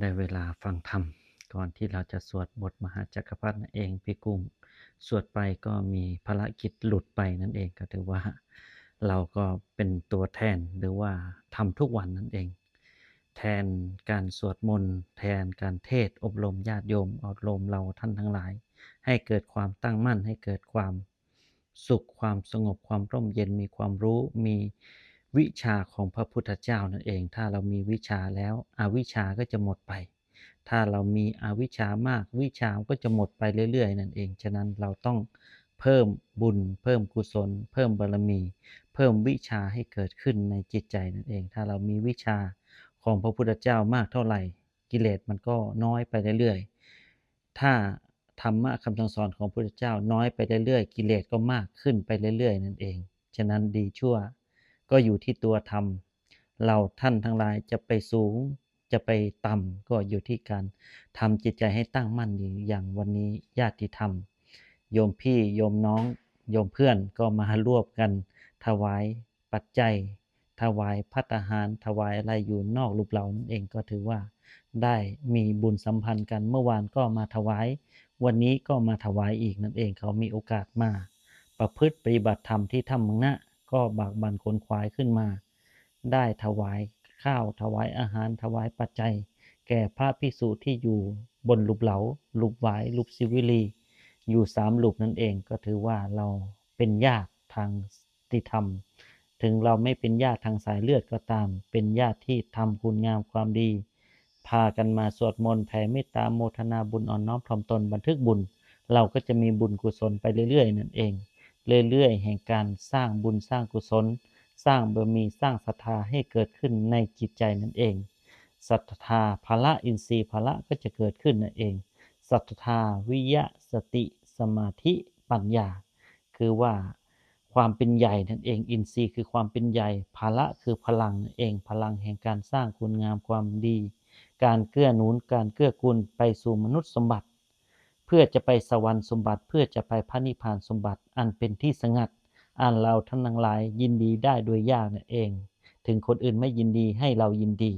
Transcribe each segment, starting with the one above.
ได้เวลาฟังธรรมก่อนที่เราจะสวดบทมหาจักรพรรดินั่นเองพี่กุ้งสวดไปก็มีภารกิจหลุดไปนั่นเองก็ถือว่าเราก็เป็นตัวแทนหรือว่าทำทุกวันนั่นเอง แทนการสวดมนต์แทนการเทศอบรมญาติโยมอบรมเราท่านทั้งหลาย ให้เกิดความตั้งมั่นให้เกิดความสุขความสงบความร่มเย็นมีความรู้มี วิชาของพระพุทธเจ้านั่นเอง ถ้าเรามีวิชาแล้วอวิชาก็จะหมดไป ถ้าเรามีอวิชามากวิชาก็จะหมดไปเรื่อยๆ นั่นเอง ฉะนั้นเราต้องเพิ่มบุญ เพิ่มกุศล เพิ่มบารมี เพิ่มวิชาให้เกิดขึ้นในจิตใจนั่นเอง ถ้าเรามีวิชาของพระพุทธเจ้ามากเท่าไหร่ กิเลสมันก็น้อยไปเรื่อยๆ ถ้าธรรมะคำสั่งสอนของพระพุทธเจ้าน้อยไปเรื่อยๆ กิเลสก็มากขึ้นไปเรื่อยๆ นั่นเอง ฉะนั้นดีชั่ว ก็อยู่ที่ตัวธรรมเราท่านทั้งหลายจะไปสูงจะไปต่ำก็อยู่ที่การทำจิตใจให้ตั้งมั่นอยู่อย่างวันนี้ญาติธรรม โยมพี่โยมน้อง โยมเพื่อนก็มารวบกัน ถวายปัจจัย ถวายพัตตาหาร ถวายอะไรอยู่นอกรูปเรานั่นเองก็ถือว่า ได้มีบุญสัมพันธ์กันเมื่อวานก็มาถวาย วันนี้ก็มาถวายอีกนั่นเองเขามีโอกาสมา ประพฤติปฏิบัติธรรมที่ถ้ำมังนะ ก็บากบั่นขนควายขึ้นมา ได้ถวายข้าวถวายอาหารถวายปัจจัย แก่พระภิกษุที่อยู่บนลูปเหลาลูปหวายลูปสิวิลี อยู่สามลูปนั่นเองก็ถือว่าเราเป็นญาติทางติธรรม ถึงเราไม่เป็นญาติทางสายเลือดก็ตาม เป็นญาติที่ทำคุณงามความดี พากันมาสวดมนต์แผ่เมตตาโมทนาบุญอ่อนน้อมถ่อมตนบันทึกบุญ เราก็จะมีบุญกุศลไปเรื่อยๆ นั่นเอง เรื่อยๆ แห่งการสร้างบุญสร้างกุศล สร้างบารมีสร้างศรัทธาให้เกิดขึ้นในจิตใจนั่นเองศรัทธาภละอินทรีย์ภละก็จะเกิดขึ้นนั่นเองศรัทธาวิยะสติสมาธิปัญญา คือว่าความเป็นใหญ่นั่นเอง อินทรีย์คือความเป็นใหญ่ภละคือพลังนั่นเอง พลังแห่งการสร้างคุณงามความดี การเกื้อหนุนการเกื้อกูลไปสู่มนุษย์สมบัติ เพื่อจะไปสวรรค์สมบัติ เพื่อจะไปพระนิพพานสมบัติ อันเป็นที่สงัด อันเราท่านทั้งหลายยินดีได้โดยยากนั่นเอง ถึงคนอื่นไม่ยินดีให้เรายินดี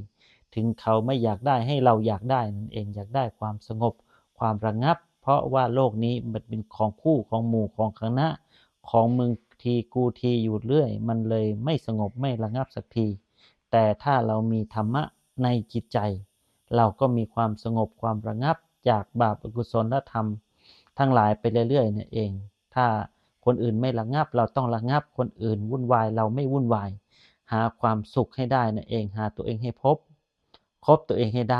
ถึงเขาไม่อยากได้ให้เราอยากได้นั่นเองอยากได้ความสงบ ความระงับ เพราะว่าโลกนี้มันเป็นของคู่ของหมู่ของคณะ ของมึงทีกูทีอยู่เรื่อย มันเลยไม่สงบไม่ระงับสักที แต่ถ้าเรามีธรรมะในจิตใจ เราก็มีความสงบความระงับ จากบาปอกุศลธรรม ทั้งหลายไปเรื่อยๆนี่เอง ถ้าคนอื่นไม่ระงับ เราต้องระงับคนอื่น วุ่นวายเราไม่วุ่นวาย หาความสุขให้ได้นั่นเอง หาตัวเองให้พบ คบตัวเองให้ได้